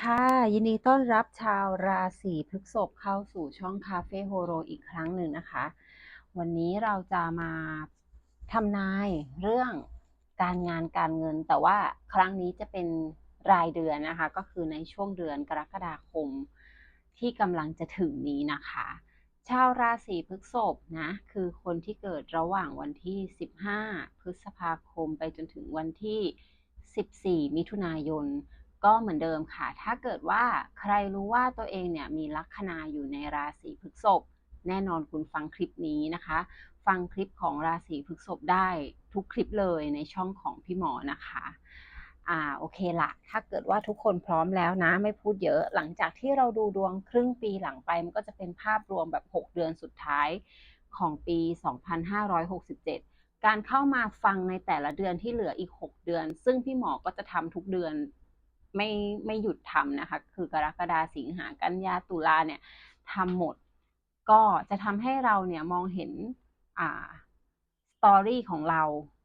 ค่ะ ยินดีต้อนรับชาวราศีพฤษภเข้าสู่ช่องคาเฟ่โฮโรอีกครั้งหนึ่งนะคะ วันนี้เราจะมาทำนายเรื่องการงานการเงิน แต่ว่าครั้งนี้จะเป็นรายเดือนนะคะ ก็คือในช่วงเดือนกรกฎาคมที่กำลังจะถึงนี้นะคะ ชาวราศีพฤษภนะคือคนที่เกิดระหว่างวันที่ 15 พฤษภาคมไปจนถึงวันที่ 14 มิถุนายน ก็เหมือนเดิมค่ะ ถ้าเกิดว่าใครรู้ว่าตัวเองเนี่ยมีลัคนาอยู่ในราศีพฤษภแน่นอนคุณฟังคลิปนี้นะคะ ฟังคลิปของราศีพฤษภได้ทุกคลิปเลยในช่องของพี่หมอนะคะอ่าโอเคละถ้าเกิดว่าทุกคนพร้อมแล้วนะ ไม่พูดเยอะ หลังจากที่เราดูดวงครึ่งปีหลังไป มันก็จะเป็นภาพรวมแบบ 6 เดือนสุดท้ายของปี 2567 การเข้ามาฟังในแต่ละเดือนที่เหลืออีก 6 เดือน ซึ่งพี่หมอก็จะทำทุกเดือน ไม่ไม่หยุดทำนะคะ คือกรกฎาสิงหากันยาตุลาเนี่ยทำหมด ก็จะทำให้เราเนี่ยมองเห็นอ่าสตอรี่ของเรา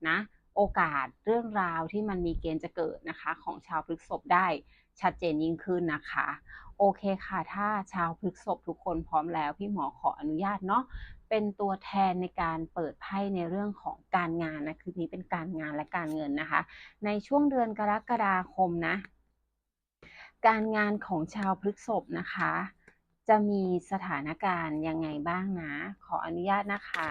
นะโอกาสเรื่องราวที่มันมีเกณฑ์จะเกิดนะคะ ของชาวพฤษภได้ชัดเจนยิ่งขึ้นนะคะ โอเคค่ะ ถ้าชาวพฤษภทุกคนพร้อมแล้วพี่หมอขออนุญาตเนาะเป็นตัวแทนในการเปิดไพ่ในเรื่องของการงานนะคือนี้เป็นการงานและการเงินนะคะ ในช่วงเดือนกรกฎาคมนะ การงานของชาวพฤษภนะคะ จะมีสถานการณ์ยังไงบ้างนะ ขออนุญาตนะคะ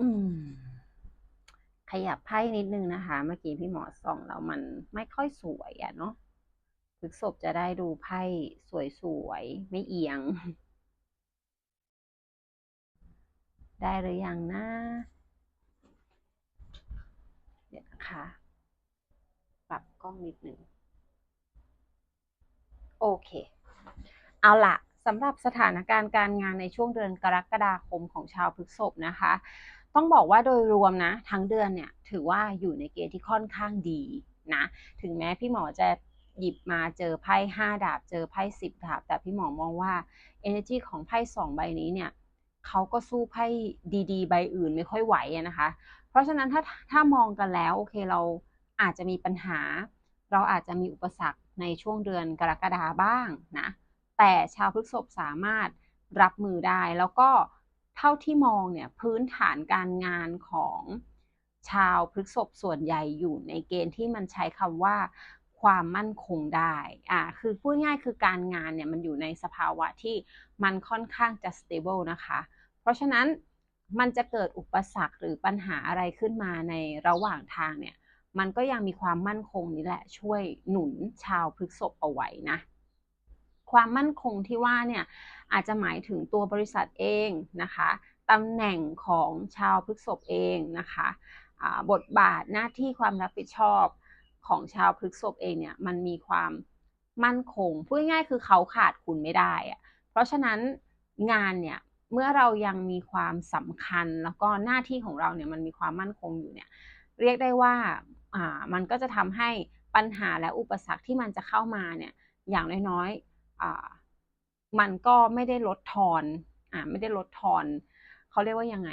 อืม ขยับไพ่นิดนึงนะคะ เมื่อกี้พี่หมอส่องแล้วมันไม่ค่อยสวยอะเนาะพฤกษบจะได้ดูไพ่สวยๆ ไม่เอียง ได้หรือยังนะเดี๋ยวนะคะ ปรับกล้องนิดหนึ่ง โอเค เอาละสำหรับสถานการณ์การงานในช่วงเดือนกรกฎาคมของชาวพฤษภนะคะ ต้องบอกว่าโดยรวมนะทั้งเดือนเนี่ยถือว่าอยู่ในเกณฑ์ที่ค่อนข้างดีนะถึงแม้พี่หมอจะหยิบมาเจอไพ่ห้าดาบเจอไพ่สิบดาบ แต่พี่หมอมองว่า energy ของไพ่สองใบนี้เนี่ยเขาก็สู้ไพ่ดีๆ ใบอื่นไม่ค่อยไหวนะคะ เพราะฉะนั้นถ้าถ้ามองกันแล้วโอเคเราอาจจะมีปัญหา เราอาจจะมีอุปสรรคในช่วงเดือนกรกฎาบ้างนะแต่ชาวพฤกษภสามารถรับมือได้แล้วก็ เท่าที่มองเนี่ยพื้นฐานการงานของชาวพฤษภส่วนใหญ่อยู่ในเกณฑ์ที่มันใช้คำว่าความมั่นคงได้ อ่า คือพูดง่ายคือการงานเนี่ยมันอยู่ในสภาวะที่มันค่อนข้างจะ stable นะคะ เพราะฉะนั้นมันจะเกิดอุปสรรคหรือปัญหาอะไรขึ้นมาในระหว่างทางเนี่ย มันก็ยังมีความมั่นคงนี่แหละช่วยหนุนชาวพฤษภเอาไว้นะ ความมั่นคงที่ว่าเนี่ยอาจจะหมายถึงตัวบริษัทเองนะคะตำแหน่งของชาวพฤษภเองนะคะบทบาทหน้าที่ความรับผิดชอบของชาวพฤษภเองเนี่ยมันมีความมั่นคงพูดง่ายๆคือเขาขาดคุณไม่ได้อะเพราะฉะนั้นงานเนี่ยเมื่อเรายังมีความสำคัญแล้วก็หน้าที่ของเราเนี่ยมันมีความมั่นคงอยู่เนี่ยเรียกได้ว่าอ่ามันก็จะทำให้ปัญหาและอุปสรรคที่มันจะเข้ามาเนี่ยอย่างน้อยๆ มันก็ไม่ได้ลดทอนอ่าไม่ได้ลดทอนเขาเรียกว่ายังไง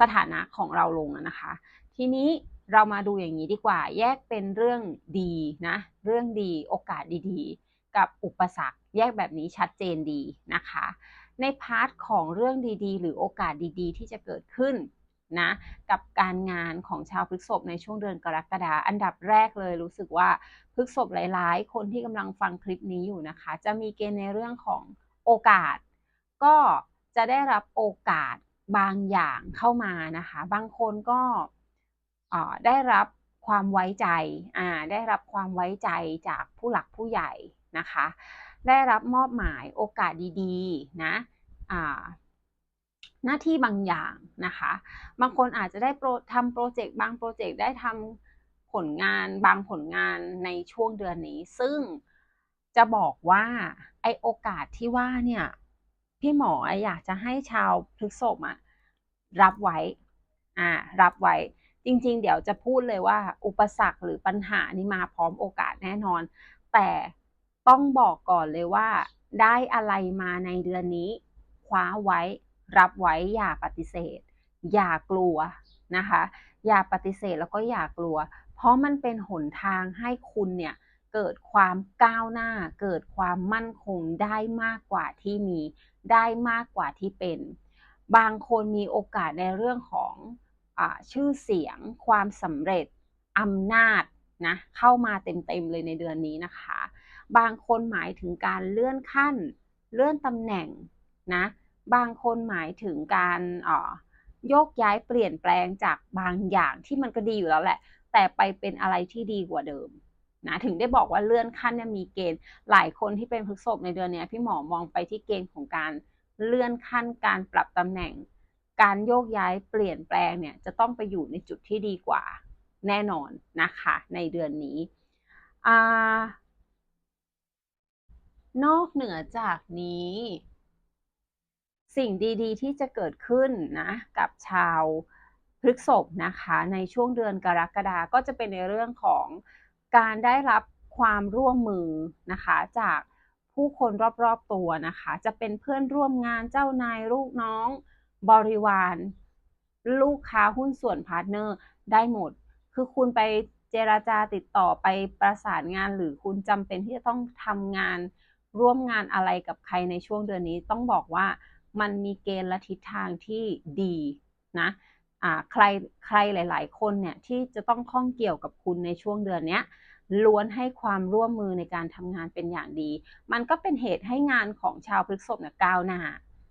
สถานะของเราลงนะคะ ทีนี้เรามาดูอย่างนี้ดีกว่า แยกเป็นเรื่องดีนะ เรื่องดีโอกาสดีๆ กับอุปสรรค แยกแบบนี้ชัดเจนดีนะคะ ในพาร์ทของเรื่องดีๆ หรือโอกาสดีๆ ที่จะเกิดขึ้น นะกับการงานของชาวพฤกษภในช่วงเดือนกรกฎาอันดับแรกเลยรู้สึกว่าพฤกษภหลาย ๆ คนที่กำลังฟังคลิปนี้อยู่นะคะ จะมีเกณฑ์ในเรื่องของโอกาส ก็จะได้รับโอกาสบางอย่างเข้ามานะคะ บางคนก็ได้รับความไว้ใจได้รับความไว้ใจจากผู้หลักผู้ใหญ่นะคะ ได้รับมอบหมายโอกาสดี ๆ นะ หน้าที่บางอย่างนะคะ บางคนอาจจะได้ทำโปรเจกต์บางโปรเจกต์ได้ทำผลงานบางผลงานในช่วงเดือนนี้ ซึ่งจะบอกว่าไอโอกาสที่ว่าเนี่ยพี่หมออยากจะให้ชาวพฤกษภอะรับไว้อ่ารับไว้ จริง ๆ เดี๋ยวจะพูดเลยว่า อุปสรรคหรือปัญหานี่มาพร้อมโอกาสแน่นอน แต่ต้องบอกก่อนเลยว่า ได้อะไรมาในเดือนนี้ คว้าไว้ รับไว้อย่าปฏิเสธ อย่ากลัวนะคะ อย่าปฏิเสธแล้วก็อย่ากลัว เพราะมันเป็นหนทางให้คุณเนี่ยเกิดความก้าวหน้า เกิดความมั่นคงได้มากกว่าที่มีได้มากกว่าที่เป็น บางคนมีโอกาสในเรื่องของอชื่อเสียง ความสำเร็จอำนาจนะเข้ามาเต็มๆเลยในเดือนนี้นะคะ บางคนหมายถึงการเลื่อนขั้น เลื่อนตำแหน่งนะ บางคนหมายถึงการโยกย้ายเปลี่ยนแปลงจากบางอย่างที่มันก็ดีอยู่แล้วแหละ แต่ไปเป็นอะไรที่ดีกว่าเดิมนะถึงได้บอกว่าเลื่อนขั้นเนี่ยมีเกณฑ์หลายคนที่เป็นพฤกษบในเดือนนี้พี่หมอมองไปที่เกณฑ์ของการเลื่อนขั้นการปรับตำแหน่ง การโยกย้ายเปลี่ยนแปลงเนี่ยจะต้องไปอยู่ในจุดที่ดีกว่า แน่นอนนะคะในเดือนนี้นอกเหนือจากนี้ สิ่งดีๆ ที่จะเกิดขึ้นนะกับชาวพฤกษภนะคะในช่วงเดือนกรกฎาก็จะเป็นในเรื่องของการได้รับความร่วมมือนะคะจากผู้คนรอบๆตัวนะคะ จะเป็นเพื่อนร่วมงานเจ้านายลูกน้องบริวาร ลูกค้าหุ้นส่วนพาร์ทเนอร์ได้หมด คือคุณไปเจราจาติดต่อไปประสานงานหรือคุณจำเป็นที่จะต้องทำงานร่วมงานอะไรกับใครในช่วงเดือนนี้ต้องบอกว่า มันมีเกณฑ์และทิศทางที่ดีนะใครใครหลาย ๆ คนเนี่ยที่จะต้องข้องเกี่ยวกับคุณในช่วงเดือนนี้ล้วนให้ความร่วมมือในการทำงานเป็นอย่างดี มันก็เป็นเหตุให้งานของชาวพฤกษภเนี่ยก้าวหน้า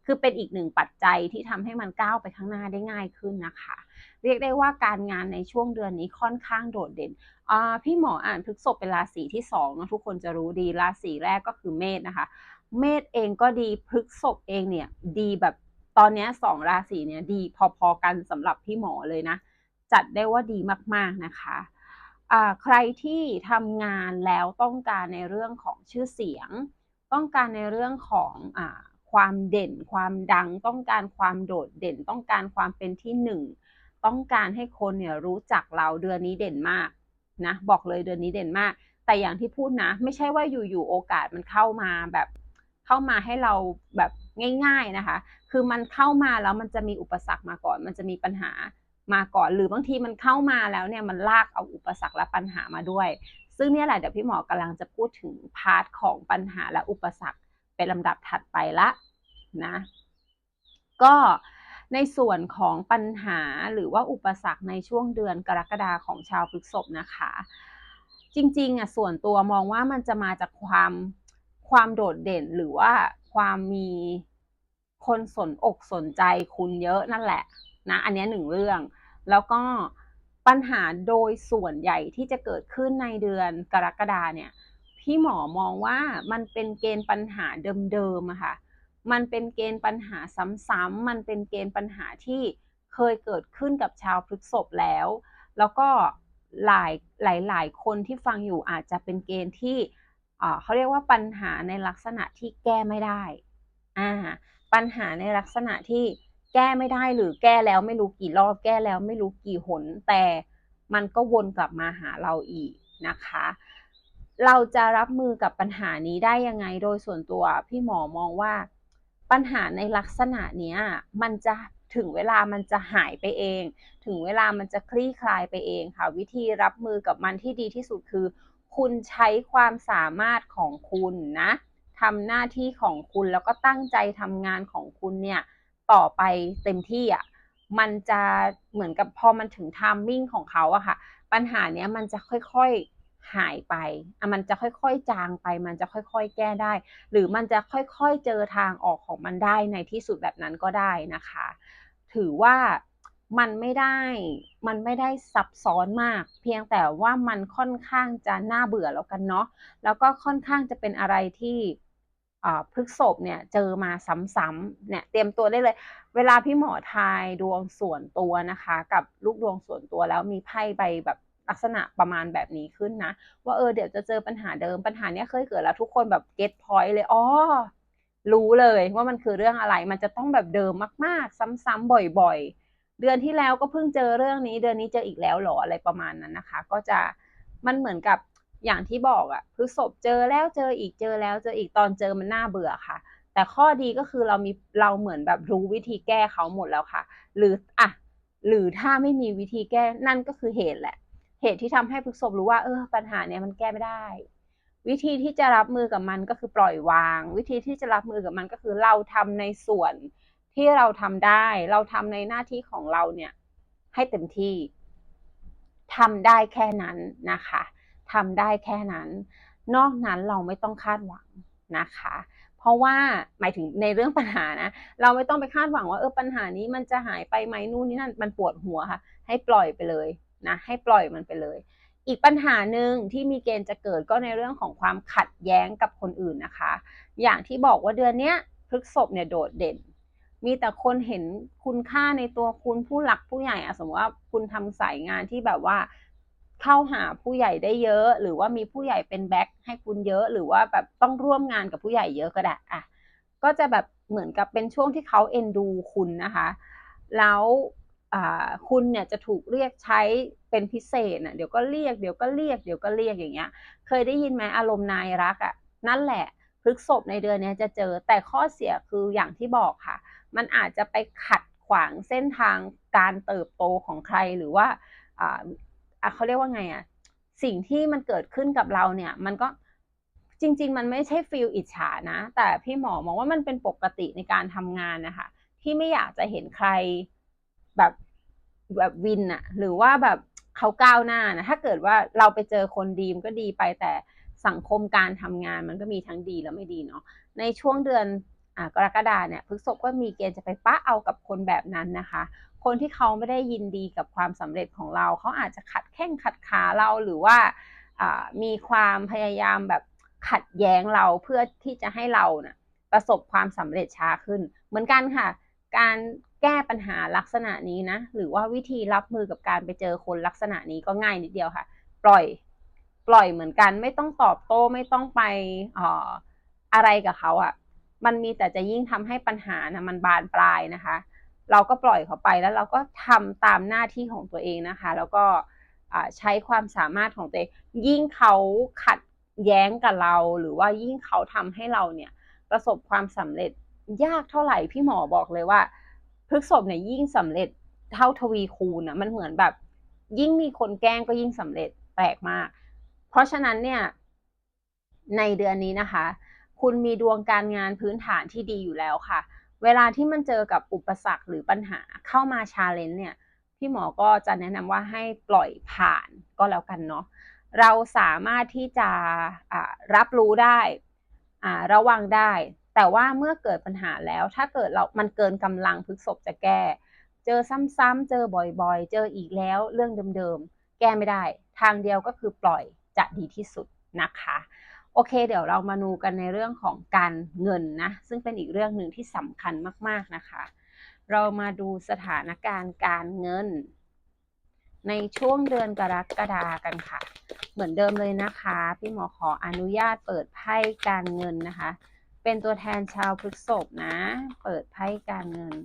คือเป็นอีกหนึ่งปัจจัยที่ทำให้มันก้าวไปข้างหน้าได้ง่ายขึ้นนะคะ เรียกได้ว่าการงานในช่วงเดือนนี้ค่อนข้างโดดเด่น พี่หมออ่านพฤกษภเป็นราศีที่2นะทุกคนจะรู้ดี ราศีแรกก็คือเมษนะคะ เมษเองก็ดีพฤกษบเองเนี่ยดีแบบตอนนี้สองราศีเนี่ยดีพอๆกันสำหรับพี่หมอเลยนะ จัดได้ว่าดีมากๆนะคะใครที่ทำงานแล้วต้องการในเรื่องของชื่อเสียง ต้องการในเรื่องของอความเด่น ความดัง ต้องการความโดดเด่น ต้องการความเป็นที่หนึ่งต้องการให้คนเนี่ยรู้จักเราเดือนนี้เด่นมากนะบอกเลยเดือนนี้เด่นมาก แต่อย่างที่พูดนะ ไม่ใช่ว่าอยู่ๆโอกาสมันเข้ามาแบบ เข้ามาให้เราแบบง่าย ๆนะคะ คือมันเข้ามาแล้วมันจะมีอุปสรรคมาก่อน มันจะมีปัญหามาก่อน หรือบางทีมันเข้ามาแล้วเนี่ยมันลากเอาอุปสรรคและปัญหามาด้วย ซึ่งเนี่ยแหละเดี๋ยวพี่หมอกำลังจะพูดถึงพาร์ทของปัญหาและอุปสรรคเป็นลำดับถัดไปละนะ ก็ในส่วนของปัญหาหรือว่าอุปสรรคในช่วงเดือนกรกฎาของชาวพฤษภนะคะ จริงๆอะส่วนตัวมองว่ามันจะมาจากความ ความโดดเด่นหรือว่าความมีคนสนอกสนใจคุณเยอะนั่นแหละนะอันนี้หนึ่งเรื่อง แล้วก็ปัญหาโดยส่วนใหญ่ที่จะเกิดขึ้นในเดือนกรกฎาเนี่ยพี่หมอมองว่ามันเป็นเกณฑ์ปัญหาเดิมๆอะค่ะมันเป็นเกณฑ์ปัญหาซ้ำๆมันเป็นเกณฑ์ปัญหาที่เคยเกิดขึ้นกับชาวพฤกษภแล้ว แล้วก็หลายหลายๆคนที่ฟังอยู่อาจจะเป็นเกณฑ์ที่ เขาเรียกว่าปัญหาในลักษณะที่แก้ไม่ได้อ่าปัญหาในลักษณะที่แก้ไม่ได้หรือแก้แล้วไม่รู้กี่รอบแก้แล้วไม่รู้กี่หน แต่มันก็วนกลับมาหาเราอีกนะคะ เราจะรับมือกับปัญหานี้ได้ยังไงโดยส่วนตัวพี่หมอมองว่า ปัญหาในลักษณะนี้มันจะถึงเวลามันจะหายไปเอง ถึงเวลามันจะคลี่คลายไปเองค่ะ วิธีรับมือกับมันที่ดีที่สุดคือ คุณใช้ความสามารถของคุณนะทำหน้าที่ของคุณแล้วก็ตั้งใจทำงานของคุณเนี่ยต่อไปเต็มที่อะมันจะเหมือนกับพอมันถึงทามมิ่งของเขาอะค่ะ ปัญหาเนี้ยมันจะค่อยๆหายไปอะมันจะค่อยๆจางไป มันจะค่อยๆแก้ได้ หรือมันจะค่อยๆเจอทางออกของมันได้ในที่สุดแบบนั้นก็ได้นะคะ ถือว่า มันไม่ได้ มันไม่ได้ซับซ้อนมาก เพียงแต่ว่ามันค่อนข้างจะน่าเบื่อแล้วกันเนาะ แล้วก็ค่อนข้างจะเป็นอะไรที่พฤกษบเนี่ยเจอมาซ้ำๆเนี่ยเตรียมตัวได้เลย เวลาพี่หมอทายดวงส่วนตัวนะคะ กับลูกดวงส่วนตัวแล้วมีไพ่ใบแบบลักษณะประมาณแบบนี้ขึ้นนะ ว่าเออเดี๋ยวจะเจอปัญหาเดิมปัญหาเนี้ยเคยเกิดแล้วทุกคนแบบเก็ตพอยต์เลยอ๋อรู้เลยว่ามันคือเรื่องอะไรมันจะต้องแบบเดิมมากๆ ซ้ำๆบ่อย ๆ เดือนที่แล้วก็เพิ่งเจอเรื่องนี้ เดือนนี้เจออีกแล้วหรออะไรประมาณนั้นนะคะ ก็จะมันเหมือนกับอย่างที่บอกอะพฤษภเจอแล้วเจออีกเจอแล้วเจออีกตอนเจอมันน่าเบื่อค่ะ แต่ข้อดีก็คือเรามีเราเหมือนแบบรู้วิธีแก้เขาหมดแล้วค่ะ หรืออะหรือถ้าไม่มีวิธีแก้นั่นก็คือเหตุแหละ เหตุที่ทำให้พฤษภรู้ว่าเออปัญหาเนี้ยมันแก้ไม่ได้ วิธีที่จะรับมือกับมันก็คือปล่อยวาง วิธีที่จะรับมือกับมันก็คือเราทำในส่วน ที่เราทำได้เราทำในหน้าที่ของเราเนี่ยให้เต็มที่ทำได้แค่นั้นนะคะทำได้แค่นั้น นอกนั้นเราไม่ต้องคาดหวังนะคะ เพราะว่าหมายถึงในเรื่องปัญหานะเราไม่ต้องไปคาดหวังว่าเออปัญหานี้มันจะหายไปไหมนู่นนี่นั่นมันปวดหัวค่ะ ให้ปล่อยไปเลยนะให้ปล่อยมันไปเลย อีกปัญหาหนึ่งที่มีเกณฑ์จะเกิดก็ในเรื่องของความขัดแย้งกับคนอื่นนะคะ อย่างที่บอกว่าเดือนนี้พฤกษบเนี่ยโดดเด่น มีแต่คนเห็นคุณค่าในตัวคุณผู้หลักผู้ใหญ่อะสมมติว่าคุณทำสายงานที่แบบว่าเข้าหาผู้ใหญ่ได้เยอะ หรือว่ามีผู้ใหญ่เป็นแบ็คให้คุณเยอะ หรือว่าแบบต้องร่วมงานกับผู้ใหญ่เยอะก็ได้อะก็จะแบบเหมือนกับเป็นช่วงที่เขาเอ็นดูคุณนะคะ แล้วคุณเนี่ยจะถูกเรียกใช้เป็นพิเศษนะเดี๋ยวก็เรียกเดี๋ยวก็เรียกเดี๋ยวก็เรียกอย่างเงี้ย เคยได้ยินไหมอารมณ์นายรักอะ่ะนั่นแหละพฤกษบในเดือนนี้จะเจอแต่ข้อเสียคืออย่างที่บอกค่ะ มันอาจจะไปขัดขวางเส้นทางการเติบโตของใครหรือว่าอะเขาเรียกว่าไงอะสิ่งที่มันเกิดขึ้นกับเราเนี่ย มันก็จริง ๆ มันไม่ใช่ฟิลอิจฉานะ แต่พี่หมอมองว่ามันเป็นปกติในการทำงานนะคะ ที่ไม่อยากจะเห็นใครแบบแบบวินอะหรือว่าแบบเขาก้าวหน้านะ ถ้าเกิดว่าเราไปเจอคนดีมก็ดีไปแต่สังคมการทำงานมันก็มีทั้งดีและไม่ดีเนาะในช่วงเดือน กรกฎาเนี่ยพฤกษภก็มีเกณฑ์จะไปป้าเอากับคนแบบนั้นนะคะ คนที่เขาไม่ได้ยินดีกับความสำเร็จของเรา เขาอาจจะขัดแข้งขัดขาเราหรือว่ามีความพยายามแบบขัดแย้งเราเพื่อที่จะให้เรานะ่ะประสบความสำเร็จช้าขึ้น เหมือนกันค่ะ การแก้ปัญหาลักษณะนี้นะ หรือว่าวิธีรับมือกับการไปเจอคนลักษณะนี้ก็ง่ายนิดเดียวค่ะ ปล่อยปล่อยเหมือนกัน ไม่ต้องตอบโต้ไม่ต้องไปอออะไรกับเขาอะ่ะ มันมีแต่จะยิ่งทำให้ปัญหานะมันบานปลายนะคะ เราก็ปล่อยเขาไปแล้วเราก็ทำตามหน้าที่ของตัวเองนะคะ แล้วก็ใช้ความสามารถของตัวเองยิ่งเขาขัดแย้งกับเรา หรือว่ายิ่งเขาทำให้เราเนี่ยประสบความสำเร็จยากเท่าไหร่พี่หมอบอกเลยว่าพฤกษบเนี่ยยิ่งสำเร็จเท่าทวีคูณนะมันเหมือนแบบ ยิ่งมีคนแกล้งก็ยิ่งสำเร็จแปลกมาก เพราะฉะนั้นเนี่ยในเดือนนี้นะคะ คุณมีดวงการงานพื้นฐานที่ดีอยู่แล้วค่ะ เวลาที่มันเจอกับอุปสรรคหรือปัญหาเข้ามาชาเลนจ์เนี่ย พี่หมอก็จะแนะนำว่าให้ปล่อยผ่านก็แล้วกันเนาะ เราสามารถที่จะรับรู้ได้ระวังได้ แต่ว่าเมื่อเกิดปัญหาแล้ว ถ้าเกิดเรา มันเกินกำลังพึกศพจะแก้ เจอซ้ำๆ เจอบ่อยๆ เจออีกแล้วเรื่องเดิมๆ แก้ไม่ได้ ทางเดียวก็คือปล่อยจะดีที่สุดนะคะ โอเค เดี๋ยวเรามาดูกันในเรื่องของการเงินนะ ซึ่งเป็นอีกเรื่องหนึ่งที่สำคัญมาก ๆนะคะ เรามาดูสถานการณ์การเงิน ในช่วงเดือนกรกฎากันค่ะ เหมือนเดิมเลยนะคะ พี่หมอขออนุญาตเปิดไพ่การเงินนะคะ เป็นตัวแทนชาวพฤษภนะ เปิดไพ่การเงิน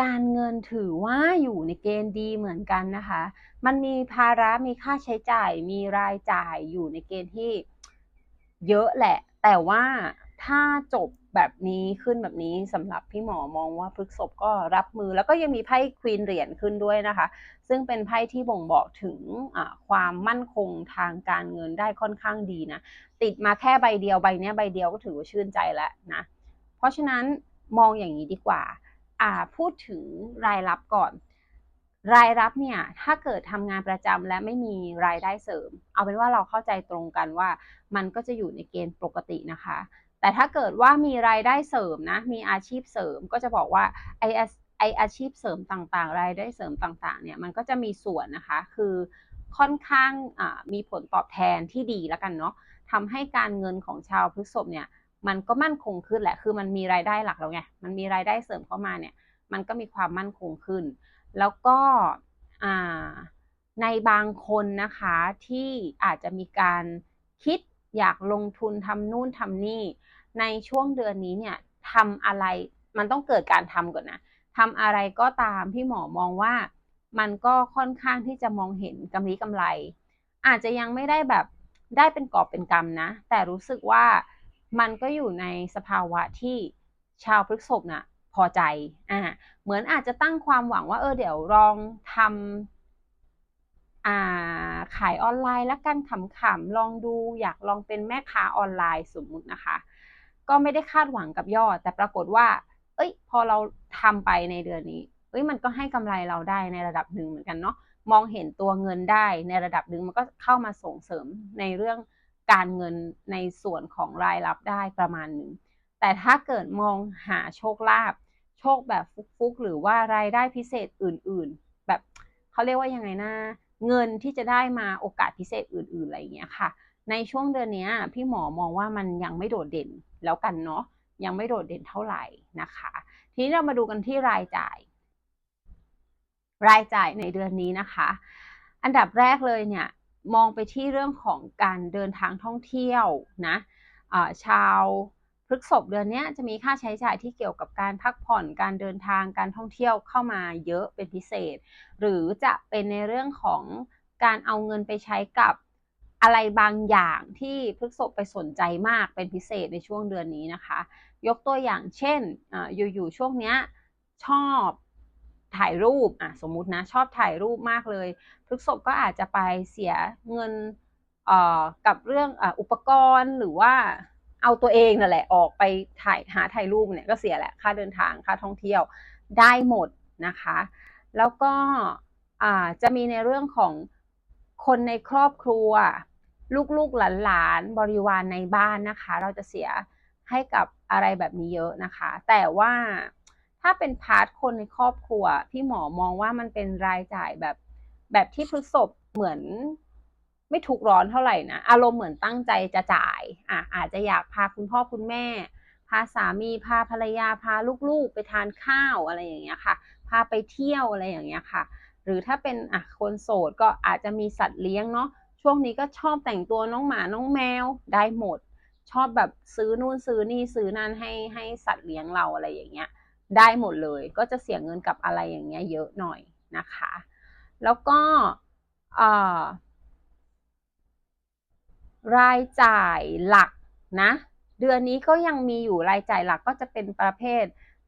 การเงินถือว่าอยู่ในเกณฑ์ดีเหมือนกันนะคะ มันมีภาระมีค่าใช้จ่าย มีรายจ่ายอยู่ในเกณฑ์ที่เยอะแหละ แต่ว่าถ้าจบแบบนี้ขึ้นแบบนี้สำหรับพี่หมอมองว่าพฤกษบก็รับมือแล้วก็ยังมีไพ่ควีนเหรียญขึ้นด้วยนะคะ ซึ่งเป็นไพ่ที่บ่งบอกถึงความมั่นคงทางการเงินได้ค่อนข้างดีนะ ติดมาแค่ใบเดียวใบนี้ใบเดียวก็ถือว่าชื่นใจแล้วนะ เพราะฉะนั้นมองอย่างนี้ดีกว่าอ่า พูดถึงรายรับก่อน รายรับเนี่ยถ้าเกิดทำงานประจำและไม่มีรายได้เสริม เอาเป็นว่าเราเข้าใจตรงกันว่า มันก็จะอยู่ในเกณฑ์ปกตินะคะ แต่ถ้าเกิดว่ามีรายได้เสริมนะมีอาชีพเสริมก็จะบอกว่าไอไออาชีพเสริมต่างๆ รายได้เสริมต่างๆเนี่ยมันก็จะมีส่วนนะคะคือค่อนข้างมีผลตอบแทนที่ดีแล้วกันเนาะทำให้การเงินของชาวพฤษภเนี่ย มันก็มั่นคงขึ้นแหละ คือมันมีรายได้หลักแล้วไง มันมีรายได้เสริมเข้ามาเนี่ย มันก็มีความมั่นคงขึ้น แล้วก็ในบางคนนะคะที่อาจจะมีการคิดอยากลงทุนทำนู่นทำนี่ ในช่วงเดือนนี้เนี่ยทำอะไร มันต้องเกิดการทำก่อนนะทำอะไรก็ตามพี่หมอมองว่ามันก็ค่อนข้างที่จะมองเห็นกำไรกำไร อาจจะยังไม่ได้แบบได้เป็นกอบเป็นกำนะ แต่รู้สึกว่า มันก็อยู่ในสภาวะที่ชาวพฤกษภนะ่ะพอใจอ่าเหมือนอาจจะตั้งความหวังว่าเออเดี๋ยวลองทำอ่าขายออนไลน์แล้วกันขำๆลองดูอยากลองเป็นแม่ค้าออนไลน์สมมุตินะคะ ก็ไม่ได้คาดหวังกับยอด แต่ปรากฏว่า เอ้ย พอเราทำไปในเดือนนี้ เอ้ยมันก็ให้กำไรเราได้ในระดับหนึ่งเหมือนกันเนาะมองเห็นตัวเงินได้ในระดับหนึ่งมันก็เข้ามาส่งเสริมในเรื่อง การเงินในส่วนของรายรับได้ประมาณหนึ่ง แต่ถ้าเกิดมองหาโชคลาภโชคแบบฟุกๆ หรือว่ารายได้พิเศษอื่น ๆ แบบเขาเรียกว่ายังไงนะเงินที่จะได้มาโอกาสพิเศษอื่น ๆ อะไรอย่างเงี้ยค่ะ ในช่วงเดือนนี้พี่หมอมองว่ามันยังไม่โดดเด่นแล้วกันเนาะยังไม่โดดเด่นเท่าไหร่นะคะ ทีนี้เรามาดูกันที่รายจ่าย รายจ่ายในเดือนนี้นะคะ อันดับแรกเลยเนี่ย มองไปที่เรื่องของการเดินทางท่องเที่ยวนะชาวพฤกษบเดือนนี้จะมีค่าใช้จ่ายที่เกี่ยวกับการพักผ่อนการเดินทางการท่องเที่ยวเข้ามาเยอะเป็นพิเศษ หรือจะเป็นในเรื่องของการเอาเงินไปใช้กับอะไรบางอย่างที่พฤกษบไปสนใจมากเป็นพิเศษในช่วงเดือนนี้นะคะ ยกตัวอย่างเช่นอยู่ๆช่วงนี้ชอบ ถ่ายรูปอะสมมุตินะชอบถ่ายรูปมากเลยพฤกษบก็อาจจะไปเสียเงินเอ่อกับเรื่องออุปกรณ์หรือว่าเอาตัวเองนั่นแหละออกไปถ่ายหาถ่ายรูปเนี่ยก็เสียแหละค่าเดินทางค่าท่องเที่ยวได้หมดนะคะ แล้วก็จะมีในเรื่องของคนในครอบครัว ลูกๆหลานๆบริวารในบ้านนะคะ เราจะเสียให้กับอะไรแบบนี้เยอะนะคะ แต่ว่า ถ้าเป็นพาร์ทคนในครอบครัว พี่หมอมองว่ามันเป็นรายจ่ายแบบแบบที่พฤษภเหมือนไม่ถูกร้อนเท่าไหร่นะอารมณ์เหมือนตั้งใจจะจ่ายอะอาจจะอยากพาคุณพ่อคุณแม่ พาสามีพาภรรยาพาลูกๆ ไปทานข้าวอะไรอย่างเงี้ยค่ะ พาไปเที่ยวอะไรอย่างเงี้ยค่ะ หรือถ้าเป็นอะคนโสดก็อาจจะมีสัตว์เลี้ยงเนาะช่วงนี้ก็ชอบแต่งตัวน้องหมาน้องแมวได้หมด ชอบแบบซื้อนู่นซื้อนี่ซื้อนั่นให้ให้สัตว์เลี้ยงเราอะไรอย่างเงี้ย ได้หมดเลย ก็จะเสียเงินกับอะไรอย่างเงี้ยเยอะหน่อยนะคะ แล้วก็รายจ่ายหลักนะ เดือนนี้ก็ยังมีอยู่รายจ่ายหลักก็จะเป็นประเภท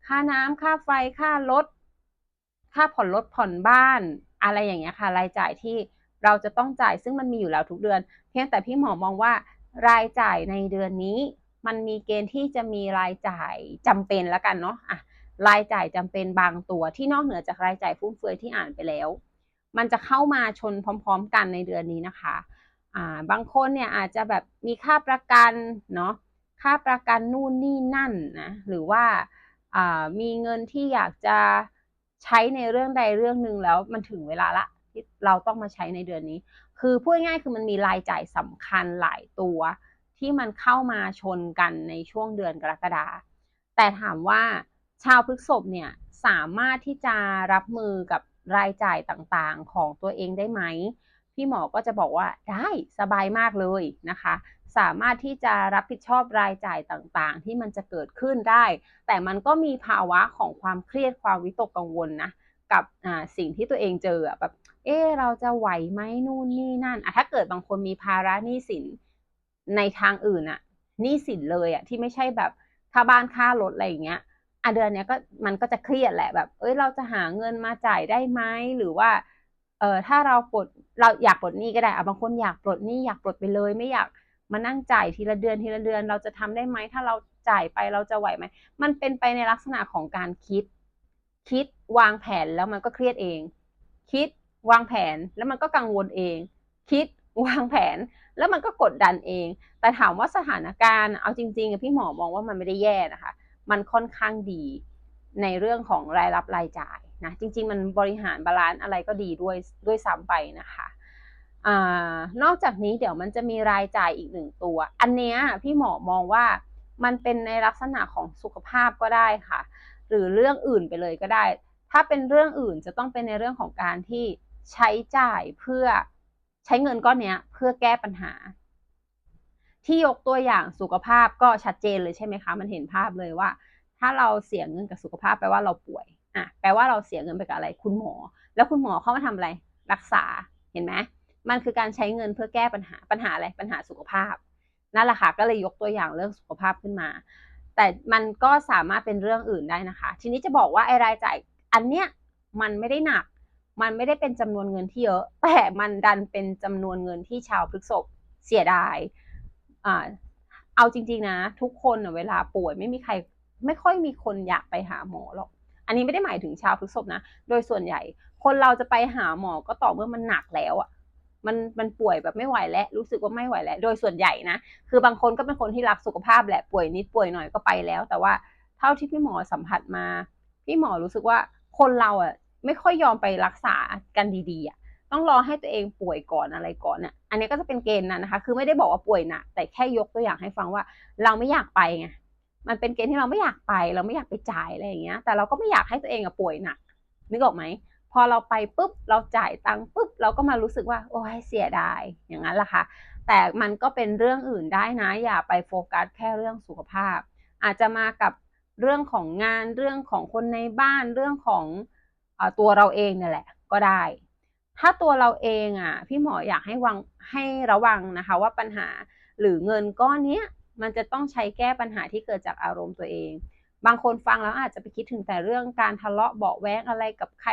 ค่าน้ำค่าไฟค่ารถ ค่าผ่อนรถผ่อนบ้าน อะไรอย่างเงี้ยค่ะ รายจ่ายที่เราจะต้องจ่ายซึ่งมันมีอยู่แล้วทุกเดือน เพียงแต่พี่หมอมองว่ารายจ่ายในเดือนนี้ มันมีเกณฑ์ที่จะมีรายจ่ายจำเป็นแล้วกันเนาะอะ รายจ่ายจำเป็นบางตัวที่นอกเหนือจากรายจ่ายฟุ่มเฟือยที่อ่านไปแล้ว มันจะเข้ามาชนพร้อม ๆ กันในเดือนนี้นะคะอ่าบางคนเนี่ยอาจจะแบบมีค่าประกันเนาะค่าประกันนู่นนี่นั่นนะหรือว่าอ่ามีเงินที่อยากจะใช้ในเรื่องใดเรื่องหนึ่งแล้วมันถึงเวลาละที่เราต้องมาใช้ในเดือนนี้ คือพูดง่ายคือมันมีรายจ่ายสำคัญหลายตัวที่มันเข้ามาชนกันในช่วงเดือนกรกฎาแต่ถามว่า ชาวพฤกษภเนี่ยสามารถที่จะรับมือกับรายจ่ายต่างๆ ของตัวเองได้ไหม พี่หมอก็จะบอกว่าได้สบายมากเลยนะคะ สามารถที่จะรับผิดชอบรายจ่ายต่างๆ ที่มันจะเกิดขึ้นได้ แต่มันก็มีภาวะของความเครียดความวิตกกังวลนะกับสิ่งที่ตัวเองเจอแบบเออเราจะไหวไหมนู่นนี่นั่นอะถ้าเกิดบางคนมีภาระหนี้สินในทางอื่นอะหนี้สินเลยอะที่ไม่ใช่แบบค่าบ้านค่ารถอะไรอย่างเงี้ย อะเดือนเนี้ยก็มันก็จะเครียดแหละแบบ เอ้ยเราจะหาเงินมาจ่ายได้ไหมหรือว่า เออถ้าเราปลดเราอยากปลดหนี้ก็ได้อะบางคนอยากปลดหนี้อยากปลดไปเลย ไม่อยากมานั่งจ่ายทีละเดือนทีละเดือนเราจะทำได้ไหมถ้าเราจ่ายไปเราจะไหวไหมมันเป็นไปในลักษณะของการคิด คิดวางแผนแล้วมันก็เครียดเอง คิดวางแผนแล้วมันก็กังวลเอง คิดวางแผนแล้วมันก็กดดันเอง แต่ถามว่าสถานการณ์เอาจริงๆพี่หมอมองว่ามันไม่ได้แย่นะคะ มันค่อนข้างดีในเรื่องของรายรับรายจ่ายนะจริง ๆ มันบริหารบาลานซ์อะไรก็ดีด้วยด้วยซ้ำไปนะคะอนอกจากนี้เดี๋ยวมันจะมีรายจ่ายอีกหนึ่งตัว อันเนี้ยพี่หมอมองว่ามันเป็นในลักษณะของสุขภาพก็ได้ค่ะ หรือเรื่องอื่นไปเลยก็ได้ ถ้าเป็นเรื่องอื่นจะต้องเป็นในเรื่องของการที่ใช้จ่ายเพื่อใช้เงินก้อนนี้เพื่อแก้ปัญหา ที่ยกตัวอย่างสุขภาพก็ชัดเจนเลยใช่ไหมคะ มันเห็นภาพเลยว่า ถ้าเราเสียเงินกับสุขภาพแปลว่าเราป่วยอะแปลว่าเราเสียเงินไปกับอะไรคุณหมอ แล้วคุณหมอเข้ามาทำอะไรรักษาเห็นไหมมันคือการใช้เงินเพื่อแก้ปัญหาปัญหาอะไรปัญหาสุขภาพนั่นแหละค่ะก็เลยยกตัวอย่างเรื่องสุขภาพขึ้นมา แต่มันก็สามารถเป็นเรื่องอื่นได้นะคะ ทีนี้จะบอกว่าไอ้รายจ่ายอันเนี้ยมันไม่ได้หนัก มันไม่ได้เป็นจำนวนเงินที่เยอะ แต่มันดันเป็นจำนวนเงินที่ชาวพฤกษบเสียดาย เอาจริงๆนะ ทุกคนเวลาป่วยไม่มีใครไม่ค่อยมีคนอยากไปหาหมอหรอก อันนี้ไม่ได้หมายถึงชาวพฤกษบนะ โดยส่วนใหญ่ คนเราจะไปหาหมอก็ต่อเมื่อมันหนักแล้วอะมันมันป่วยแบบไม่ไหวแล้วรู้สึกว่าไม่ไหวแล้ว โดยส่วนใหญ่นะ คือบางคนก็เป็นคนที่รักสุขภาพแหละป่วยนิดป่วยหน่อยก็ไปแล้ว แต่ว่าเท่าที่พี่หมอสัมผัสมา พี่หมอรู้สึกว่าคนเราอะไม่ค่อยยอมไปรักษากันดีๆอะ ต้องรอให้ตัวเองป่วยก่อนอะไรก่อนเนี่ยอันนี้ก็จะเป็นเกณฑ์นั้นนะคะ คือไม่ได้บอกว่าป่วยหนักแต่แค่ยกตัวอย่างให้ฟังว่า เราไม่อยากไปไงมันเป็นเกณฑ์ที่เราไม่อยากไป เราไม่อยากไปจ่ายอะไรอย่างเงี้ย แต่เราก็ไม่อยากให้ตัวเองอะป่วยหนักนึกออกไหมพอเราไปปุ๊บเราจ่ายตังค์ปุ๊บเราก็มารู้สึกว่าโอ้ยเสียดายอย่างนั้นแหละค่ะแต่มันก็เป็นเรื่องอื่นได้นะ อย่าไปโฟกัสแค่เรื่องสุขภาพ อาจจะมากับเรื่องของงานเรื่องของคนในบ้านเรื่องของตัวเราเองเนี่ยแหละ ก็ได้ ถ้าตัวเราเองอะพี่หมออยากให้วังให้ระวังนะคะ ว่าปัญหาหรือเงินก้อนนี้มันจะต้องใช้แก้ปัญหาที่เกิดจากอารมณ์ตัวเอง บางคนฟังแล้วอาจจะไปคิดถึงแต่เรื่องการทะเลาะเบาแว้งอะไรกับใคร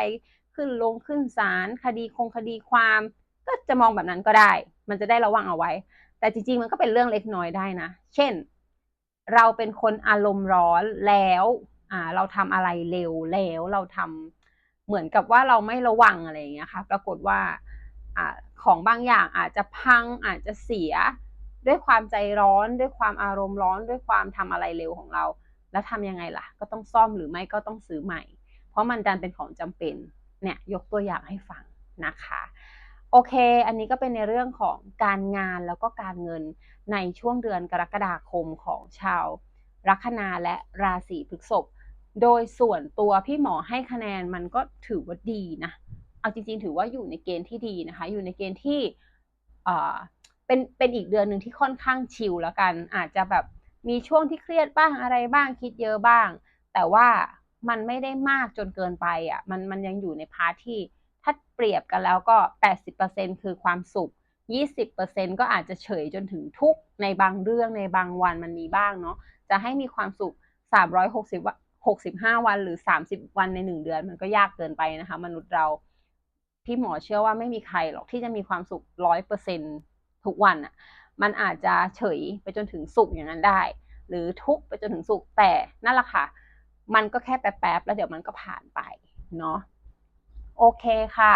ขึ้นลงขึ้นศาลคดีคงคดีความ ก็จะมองแบบนั้นก็ได้ มันจะได้ระวังเอาไว้ แต่จริงๆมันก็เป็นเรื่องเล็กน้อยได้นะ เช่น เราเป็นคนอารมณ์ร้อนแล้วอ่าเราทำอะไรเร็วแล้วเราทำ เหมือนกับว่าเราไม่ระวังอะไรอย่างเงี้ยค่ะปรากฏว่าอของบางอย่างอาจจะพังอาจจะเสียด้วยความใจร้อนด้วยความอารมณ์ร้อนด้วยความทำอะไรเร็วของเรา แล้วทำยังไงล่ะ ก็ต้องซ่อมหรือไม่ก็ต้องซื้อใหม่ เพราะมันดันเป็นของจำเป็นเนี่ยยกตัวอย่างให้ฟังนะคะโอเค อันนี้ก็เป็นในเรื่องของการงานแล้วก็การเงินในช่วงเดือนกรกฎาคมของชาว ลัคนาและราศีพฤษภ โดยส่วนตัวพี่หมอให้คะแนนมันก็ถือว่าดีนะ เอาจริงๆ ถือว่าอยู่ในเกณฑ์ที่ดีนะคะ อยู่ในเกณฑ์ที่เป็นเป็นอีกเดือนหนึ่งที่ค่อนข้างชิลแล้วกัน อาจจะแบบมีช่วงที่เครียดบ้างอะไรบ้างคิดเยอะบ้าง แต่ว่ามันไม่ได้มากจนเกินไปอะ มันมันยังอยู่ในพาร์ทที่ถ้าเปรียบกันแล้วก็ 80%คือความสุข 20%ก็อาจจะเฉยจนถึงทุกในบางเรื่องในบางวันมันมีบ้างเนาะ จะให้มีความสุข 360วัน 65 วันหรือ 30 วันใน 1 เดือน มันก็ยากเกินไปนะคะ มนุษย์เราพี่หมอเชื่อว่าไม่มีใครหรอกที่จะมีความสุขร้อยเปอร์เซ็นทุกวันอะมันอาจจะเฉยไปจนถึงสุขอย่างนั้นได้ หรือทุกไปจนถึงสุขแต่นั่นแหละค่ะ มันก็แค่แป๊บๆแล้วเดี๋ยวมันก็ผ่านไปเนาะโอเคค่ะ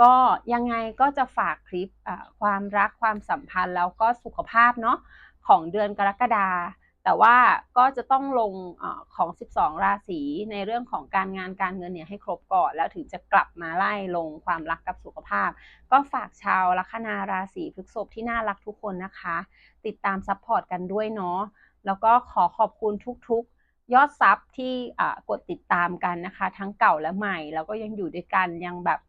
ก็ยังไงก็จะฝากคลิปความรักความสัมพันธ์แล้วก็สุขภาพเนาะของเดือนกรกฎา แต่ว่าก็จะต้องลงอของ 12 ราศีในเรื่องของการงานการเงินเนี่ยให้ครบก่อน แล้วถึงจะกลับมาไล่ลงความรักกับสุขภาพ ก็ฝากชาวลัคนาราศีพฤษภที่น่ารักทุกคนนะคะ ติดตามซัพพอร์ตกันด้วยเนาะแล้วก็ขอขอบคุณทุกๆ ยอดซับที่กดติดตามกันนะคะ ทั้งเก่าและใหม่ แล้วก็ยังอยู่ด้วยกันยังแบบ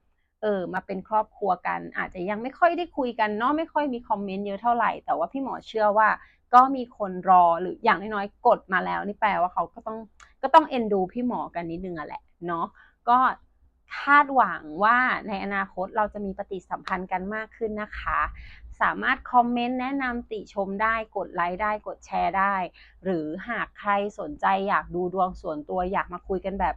เออมาเป็นครอบครัวกัน อาจจะยังไม่ค่อยได้คุยกันเนาะไม่ค่อยมีคอมเมนต์เยอะเท่าไหร่ แต่ว่าพี่หมอเชื่อว่า ก็มีคนรอหรืออย่างน้อยๆกดมาแล้ว นี่แปลว่าเขาก็ต้องก็ต้องเอ็นดูพี่หมอกันนิดนึงอะแหละเนาะก็คาดหวังว่าในอนาคตเราจะมีปฏิสัมพันธ์กันมากขึ้นนะคะ สามารถคอมเมนต์แนะนำติชมได้กดไลค์ได้กดแชร์ได้ หรือหากใครสนใจอยากดูดวงส่วนตัวอยากมาคุยกันแบบ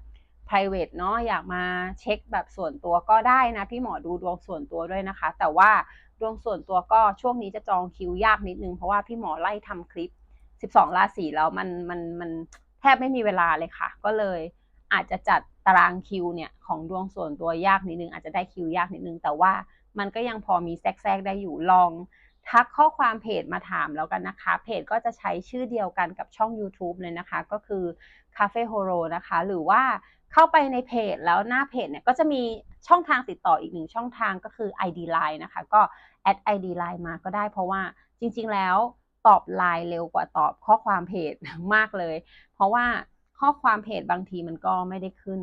private เนาะอยากมาเช็คแบบส่วนตัวก็ได้นะ พี่หมอดูดวงส่วนตัวด้วยนะคะ แต่ว่า ดวงส่วนตัวก็ช่วงนี้จะจองคิวยากนิดนึง เพราะว่าพี่หมอไล่ทำคลิป 12 ราศีแล้วมันมันมันแทบไม่มีเวลาเลยค่ะ ก็เลยอาจจะจัดตารางคิวเนี่ยของดวงส่วนตัวยากนิดนึง อาจจะได้คิวยากนิดนึง แต่ว่ามันก็ยังพอมีแทรกๆได้อยู่ลองทักข้อความเพจมาถามแล้วกันนะคะ เพจก็จะใช้ชื่อเดียวกันกับช่อง YouTube เลยนะคะ ก็คือ Cafe Horo นะคะ หรือว่า เข้าไปในเพจแล้วหน้าเพจเนี่ยก็จะมีช่องทางติดต่ออีกหนึ่งช่องทางก็คือ ID Line นะคะ ก็ add ID Line มาก็ได้ เพราะว่าจริง ๆ แล้วตอบไลน์เร็วกว่าตอบข้อความเพจมากเลย เพราะว่าข้อความเพจบางทีมันก็ไม่ได้ขึ้น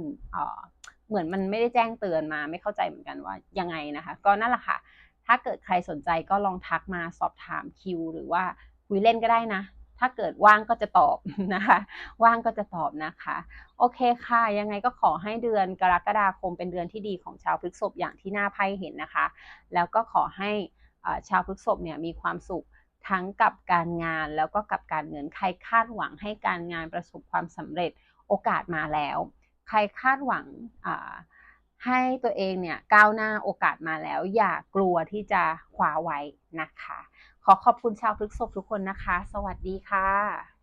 เหมือนมันไม่ได้แจ้งเตือนมาไม่เข้าใจเหมือนกันว่ายังไงนะคะ ก็นั่นแหละค่ะ ถ้าเกิดใครสนใจก็ลองทักมาสอบถามคิว หรือว่าคุยเล่นก็ได้นะ ถ้าเกิดว่างก็จะตอบนะคะ ว่างก็จะตอบนะคะ โอเคค่ะ ยังไงก็ขอให้เดือนกรกฎาคมเป็นเดือนที่ดีของชาวพฤษภอย่างที่หน้าไพ่เห็นนะคะ แล้วก็ขอให้ชาวพฤษภเนี่ยมีความสุขทั้งกับการงานแล้วก็กับการเงิน ใครคาดหวังให้การงานประสบความสำเร็จโอกาสมาแล้ว ใครคาดหวังให้ตัวเองเนี่ยก้าวหน้าโอกาสมาแล้ว อย่ากลัวที่จะคว้าไว้นะคะ ขอขอบคุณชาวพฤกษกทุกคนนะคะ สวัสดีค่ะ